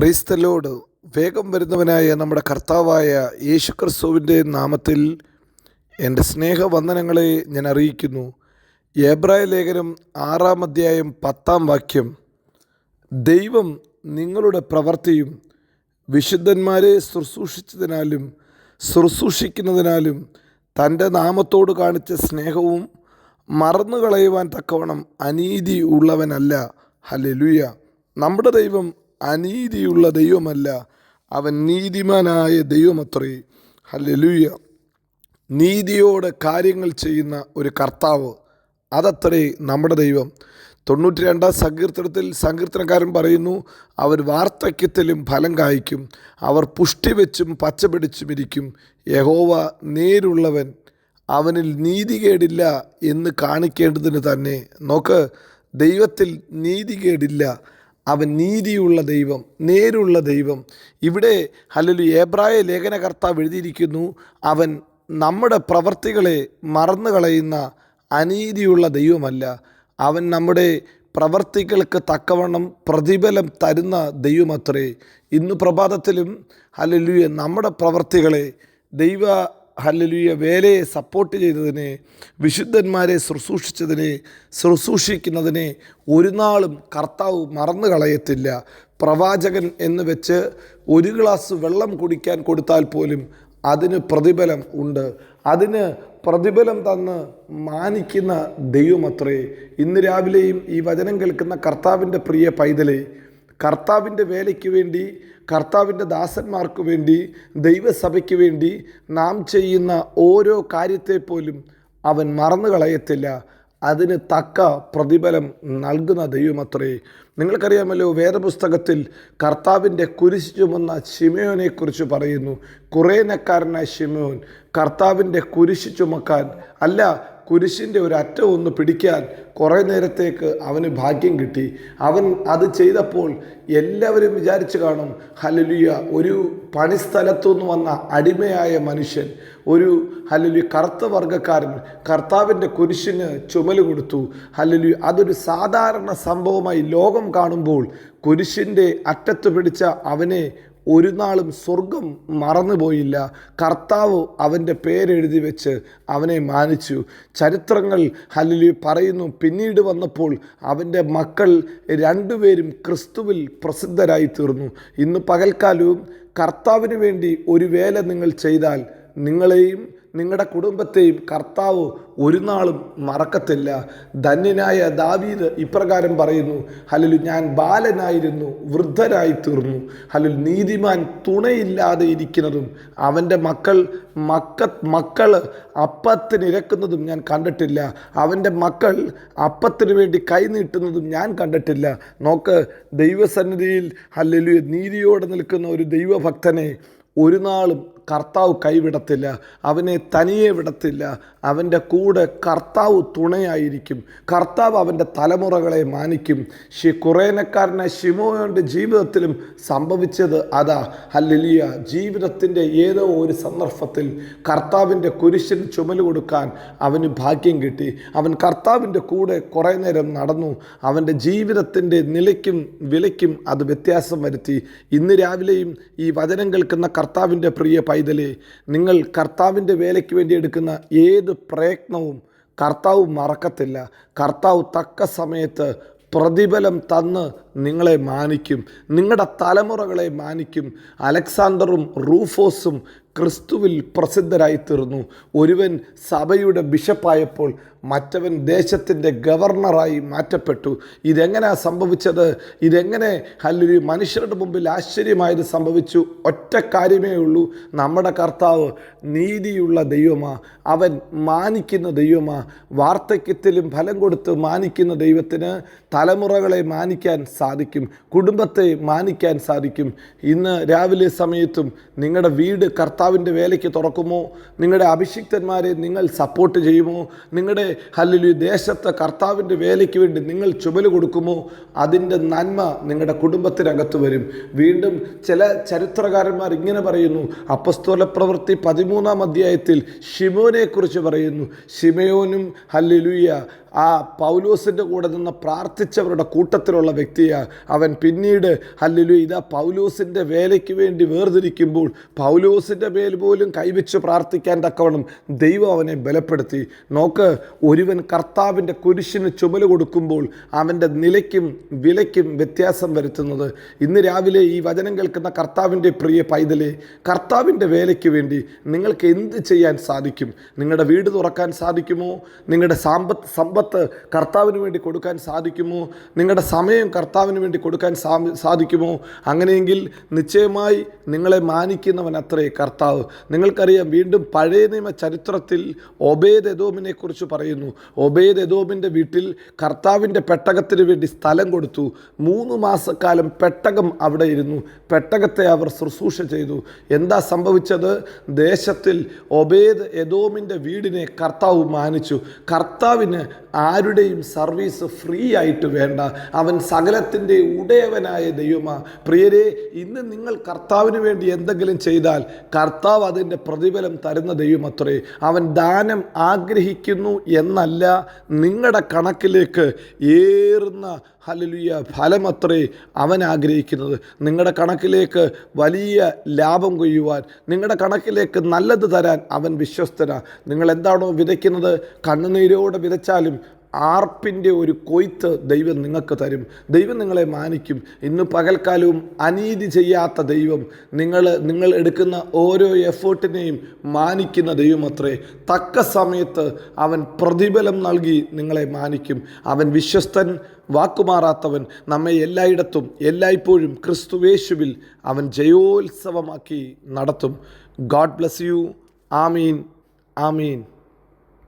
ക്രൈസ്തലോട് വേഗം വരുന്നവനായ നമ്മുടെ കർത്താവായ യേശുക്രിസ്തുവിന്റെ നാമത്തിൽ എന്റെ സ്നേഹവന്ദനങ്ങളെ ഞാൻ അറിയിക്കുന്നു. ഏബ്രായ ലേഖനം ആറാം അധ്യായം പത്താം വാക്യം. ദൈവം നിങ്ങളുടെ പ്രവൃത്തിയും വിശുദ്ധന്മാരെ ശുശ്രൂഷിച്ചതിനാലും ശുശ്രൂഷിക്കുന്നതിനാലും തന്റെ നാമത്തോട് കാണിച്ച സ്നേഹവും മറന്നു കളയുവാൻ തക്കവണ്ണം അനീതി ഉള്ളവനല്ല. ഹലലുയ നമ്മുടെ ദൈവം അനീതിയുള്ള ദൈവമല്ല. അവൻ നീതിമാനായ ദൈവമത്രേ. ഹല്ലേലൂയ. നീതിയോടെ കാര്യങ്ങൾ ചെയ്യുന്ന ഒരു കർത്താവ്. അതത്രേ നമ്മുടെ ദൈവം. തൊണ്ണൂറ്റി രണ്ടാം സങ്കീർത്തനത്തിൽ സങ്കീർത്തനക്കാരൻ പറയുന്നു അവർ വാർദ്ധക്യത്തിലും ഫലം കായ്ക്കും. അവർ പുഷ്ടി വെച്ചും പച്ചപിടിച്ചും ഇരിക്കും. യഹോവ നേരുള്ളവൻ അവനിൽ നീതികേടില്ല എന്ന് കാണിക്കേണ്ടതിന് തന്നെ. നോക്ക് ദൈവത്തിൽ നീതികേടില്ല. അവൻ നീതിയുള്ള ദൈവം നേരുള്ള ദൈവം. ഇവിടെ ഹലലു ഏബ്രായ ലേഖനകർത്താവ് എഴുതിയിരിക്കുന്നു അവൻ നമ്മുടെ പ്രവർത്തികളെ മറന്നു കളയുന്ന അനീതിയുള്ള ദൈവമല്ല. അവൻ നമ്മുടെ പ്രവർത്തികൾക്ക് തക്കവണ്ണം പ്രതിഫലം തരുന്ന ദൈവമത്രേ. ഇന്ന് പ്രഭാതത്തിലും ഹല്ലലുയ നമ്മുടെ പ്രവർത്തികളെ ദൈവ ഹല്ലലുയ വേലയെ സപ്പോർട്ട് ചെയ്തതിനെ വിശുദ്ധന്മാരെ ശുശ്രൂഷിച്ചതിനെ ശുശ്രൂഷിക്കുന്നതിനെ ഒരു നാളും കർത്താവ് മറന്നു കളയത്തില്ല. പ്രവാചകൻ എന്ന് വെച്ച് ഒരു ഗ്ലാസ് വെള്ളം കുടിക്കാൻ കൊടുത്താൽ പോലും അതിന് പ്രതിഫലം ഉണ്ട്. അതിന് പ്രതിഫലം തന്ന് മാനിക്കുന്ന ദൈവമത്രേ. ഇന്ന് രാവിലെയും ഈ വചനം കേൾക്കുന്ന കർത്താവിന്റെ പ്രിയ പൈതലെ കർത്താവിന്റെ വേലയ്ക്ക് വേണ്ടി കർത്താവിന്റെ ദാസന്മാർക്ക് വേണ്ടി ദൈവസഭയ്ക്ക് വേണ്ടി നാം ചെയ്യുന്ന ഓരോ കാര്യത്തെ പോലും അവൻ മറന്നു കളയത്തില്ല. അതിന് തക്ക പ്രതിഫലം നൽകുന്ന ദൈവമത്രേ. നിങ്ങൾക്കറിയാമല്ലോ വേദപുസ്തകത്തിൽ കർത്താവിന്റെ കുരിശ് ചുമന്ന ഷിമയോനെക്കുറിച്ച് പറയുന്നു. കുറേനക്കാരനായ ഷിമയോൻ കർത്താവിന്റെ കുരിശ് ചുമക്കാൻ അല്ല കുരിശിന്റെ ഒരു അറ്റം ഒന്ന് പിടിക്കാൻ കുറേ നേരത്തേക്ക് അവന് ഭാഗ്യം കിട്ടി. അവൻ അത് ചെയ്തപ്പോൾ എല്ലാവരും വിചാരിച്ചു കാണും ഹലലുയ ഒരു പണിസ്ഥലത്തുനിന്ന് വന്ന അടിമയായ മനുഷ്യൻ ഒരു ഹലലു കറുത്ത വർഗക്കാരൻ കർത്താവിന്റെ കുരിശിന് ചുമൽ കൊടുത്തു. ഹലലു അതൊരു സാധാരണ സംഭവമായി ലോകം കാണുമ്പോൾ കുരിശിന്റെ അറ്റത്ത് പിടിച്ച അവനെ ഒരു നാളും സ്വർഗം മറന്നുപോയില്ല. കർത്താവ് അവന്റെ പേരെഴുതി വെച്ച് അവനെ മാനിച്ചു. ചരിത്രങ്ങൾ ഹലിലി പറയുന്നു പിന്നീട് വന്നപ്പോൾ അവന്റെ മക്കൾ രണ്ടുപേരും ക്രിസ്തുവിൽ പ്രസിദ്ധരായി തീർന്നു ഇന്ന് പകൽക്കാലവും കർത്താവിന് വേണ്ടി ഒരു വേല നിങ്ങൾ ചെയ്താൽ നിങ്ങളെയും നിങ്ങളുടെ കുടുംബത്തെയും കർത്താവ് ഒരു നാളും മറക്കത്തില്ല. ധന്യനായ ദാവീദ് ഇപ്രകാരം പറയുന്നു ഹലലു ഞാൻ ബാലനായിരുന്നു വൃദ്ധരായി തീർന്നു ഹലൽ നീതിമാൻ തുണയില്ലാതെ ഇരിക്കുന്നതും അവന്റെ മക്കൾ മക്ക മക്കൾ അപ്പത്തിനിരക്കുന്നതും ഞാൻ കണ്ടിട്ടില്ല. അവന്റെ മക്കൾ അപ്പത്തിന് വേണ്ടി കൈനീട്ടുന്നതും ഞാൻ കണ്ടിട്ടില്ല. നോക്ക് ദൈവസന്നിധിയിൽ ഹല്ലലു നീതിയോടെ നിൽക്കുന്ന ഒരു ദൈവഭക്തനെ ഒരു നാളും കർത്താവ് കൈവിടത്തില്ല അവനെ തനിയെ വിടത്തില്ല അവന്റെ കൂടെ കർത്താവ് തുണയായിരിക്കും. കർത്താവ് അവന്റെ തലമുറകളെ മാനിക്കും. ഷി കുറേനക്കാരനെ ഷിമോയുടെ ജീവിതത്തിലും സംഭവിച്ചത് അതാ. ഹല്ലിയ ജീവിതത്തിന്റെ ഏതോ ഒരു സന്ദർഭത്തിൽ കർത്താവിന്റെ കുരിശിന് ചുമൽ കൊടുക്കാൻ അവന് ഭാഗ്യം കിട്ടി. അവൻ കർത്താവിന്റെ കൂടെ കുറേ നേരം നടന്നു. അവന്റെ ജീവിതത്തിന്റെ നിലയ്ക്കും വിലയ്ക്കും അത് വ്യത്യാസം വരുത്തി. ഇന്ന് രാവിലെയും ഈ വചനം കേൾക്കുന്ന കർത്താവിന്റെ പ്രിയ പൈതലെ നിങ്ങൾ കർത്താവിന്റെ വേലയ്ക്ക് വേണ്ടി എടുക്കുന്ന ഏത് പ്രയത്നവും കർത്താവ് മറക്കത്തില്ല. കർത്താവ് തക്ക സമയത്ത് പ്രതിഫലം തന്ന് നിങ്ങളെ മാനിക്കും. നിങ്ങളുടെ തലമുറകളെ മാനിക്കും. അലക്സാണ്ടറും റൂഫോസും ക്രിസ്തുവിൽ പ്രസിദ്ധരായിത്തീർന്നു. ഒരുവൻ സഭയുടെ ബിഷപ്പായപ്പോൾ മറ്റവൻ ദേശത്തിന്റെ ഗവർണറായി മാറ്റപ്പെട്ടു. ഇതെങ്ങനെയാണ് സംഭവിച്ചത്? ഇതെങ്ങനെ? അല്ലൊരു മനുഷ്യരുടെ മുമ്പിൽ ആശ്ചര്യമായത് സംഭവിച്ചു? ഒറ്റ കാര്യമേ ഉള്ളൂ. നമ്മുടെ കർത്താവ് നീതിയുള്ള ദൈവമാ. അവൻ മാനിക്കുന്ന ദൈവമാ. വാർദ്ധക്യത്തിലും ഫലം കൊടുത്ത് മാനിക്കുന്ന ദൈവത്തിന് തലമുറകളെ മാനിക്കാൻ സാധിക്കും. കുടുംബത്തെ മാനിക്കാൻ സാധിക്കും. ഇന്ന് രാവിലെ സമയത്തും നിങ്ങളുടെ വീട് കർത്താവിന്റെ വേലയ്ക്ക് തുറക്കുമോ? നിങ്ങളുടെ അഭിഷിക്തന്മാരെ നിങ്ങൾ സപ്പോർട്ട് ചെയ്യുമോ? നിങ്ങളുടെ ഹല്ലുലു ദേശത്തെ കർത്താവിന്റെ വേലയ്ക്ക് വേണ്ടി നിങ്ങൾ ചുമൽ കൊടുക്കുമോ? അതിന്റെ നന്മ നിങ്ങളുടെ കുടുംബത്തിനകത്ത് വരും. വീണ്ടും ചില ചരിത്രകാരന്മാർ ഇങ്ങനെ പറയുന്നു. അപ്പസ്തോല പ്രവൃത്തി പതിമൂന്നാം അധ്യായത്തിൽ ഷിമോനെക്കുറിച്ച് പറയുന്നു. ഷിമയോനും ഹല്ലുലുയ ആ പൗലൂസിന്റെ കൂടെ നിന്ന് പ്രാർത്ഥിച്ചവരുടെ കൂട്ടത്തിലുള്ള വ്യക്തിയാണ് അവൻ പിന്നീട് ഹല്ലുലു ഇതാ പൗലൂസിന്റെ വേലയ്ക്ക് വേണ്ടി വേർതിരിക്കുമ്പോൾ പൗലൂസിന്റെ മേൽ പോലും കൈവച്ച് പ്രാർത്ഥിക്കാൻ തക്കവണ്ണം ദൈവം അവനെ ബലപ്പെടുത്തി. നോക്ക് ഒരുവൻ കർത്താവിന്റെ കുരിശിന് ചുമൽ കൊടുക്കുമ്പോൾ അവന്റെ നിലയ്ക്കും വിലയ്ക്കും വ്യത്യാസം വരുത്തുന്നത്. ഇന്ന് രാവിലെ ഈ വചനം കേൾക്കുന്ന കർത്താവിന്റെ പ്രിയ പൈതലെ കർത്താവിന്റെ വേലയ്ക്ക് വേണ്ടി നിങ്ങൾക്ക് എന്ത് ചെയ്യാൻ സാധിക്കും? നിങ്ങളുടെ വീട് തുറക്കാൻ സാധിക്കുമോ? നിങ്ങളുടെ സാമ്പത്ത് സമ്പത്ത് കർത്താവിന് വേണ്ടി കൊടുക്കാൻ സാധിക്കുമോ? നിങ്ങളുടെ സമയം കർത്താവിന് വേണ്ടി കൊടുക്കാൻ സാധിക്കുമോ? അങ്ങനെയെങ്കിൽ നിശ്ചയമായി നിങ്ങളെ മാനിക്കുന്നവൻ അത്രേ കർത്താവ്. നിങ്ങൾക്കറിയാം വീണ്ടും പഴയ നിയമ ചരിത്രത്തിൽ ഒബേദ് എദോമിനെ കുറിച്ച് പറയുന്നു. ഒബേദ് എദോമിന്റെ വീട്ടിൽ കർത്താവിന്റെ പെട്ടകത്തിന് വേണ്ടി സ്ഥലം കൊടുത്തു. മൂന്ന് മാസക്കാലം പെട്ടകം അവിടെ ഇരുന്നു. പെട്ടകത്തെ അവർ ശുശ്രൂഷ ചെയ്തു. എന്താ സംഭവിച്ചത്? ദേശത്തിൽ ഒബേദ് എദോമിന്റെ വീടിനെ കർത്താവ് മാനിച്ചു. കർത്താവിന് ആരുടെയും സർവീസ് ഫ്രീ ആയിട്ട് വേണ്ട. അവൻ സകലത്തിന്റെ ഉടയവനായ ദൈവമാ. പ്രിയരെ ഇന്ന് നിങ്ങൾ കർത്താവിന് വേണ്ടി എന്തെങ്കിലും ചെയ്താൽ കർത്താവ് അതിന്റെ പ്രതിഫലം തരുന്ന ദൈവമത്രേ അവൻ ദാനം ആഗ്രഹിക്കുന്നു എന്നല്ല നിങ്ങളുടെ കണക്കിലേക്ക് ഏറുന്ന ഹലലുയ ഫലമത്രേ അവൻ ആഗ്രഹിക്കുന്നത്. നിങ്ങളുടെ കണക്കിലേക്ക് വലിയ ലാഭം കൊയ്യുവാൻ നിങ്ങളുടെ കണക്കിലേക്ക് നല്ലത് തരാൻ അവൻ വിശ്വസ്തനാണ് നിങ്ങൾ എന്താണോ വിതയ്ക്കുന്നത് കണ്ണുനീരോടെ വിതച്ചാലും ആർപ്പിന്റെ ഒരു കൊയ്ത്ത് ദൈവം നിങ്ങൾക്ക് തരും. ദൈവം നിങ്ങളെ മാനിക്കും. ഇന്ന് പകൽക്കാലവും അനീതി ചെയ്യാത്ത ദൈവം നിങ്ങൾ നിങ്ങൾ എടുക്കുന്ന ഓരോ എഫേർട്ടിനെയും മാനിക്കുന്ന ദൈവമത്രേ. തക്ക സമയത്ത് അവൻ പ്രതിഫലം നൽകി നിങ്ങളെ മാനിക്കും. അവൻ വിശ്വസ്തൻ വാക്കുമാറാത്തവൻ നമ്മെ എല്ലായിടത്തും എല്ലായ്പ്പോഴും ക്രിസ്തുവേശുവിൽ അവൻ ജയോത്സവമാക്കി നടത്തും. God bless you. Amin. Amin.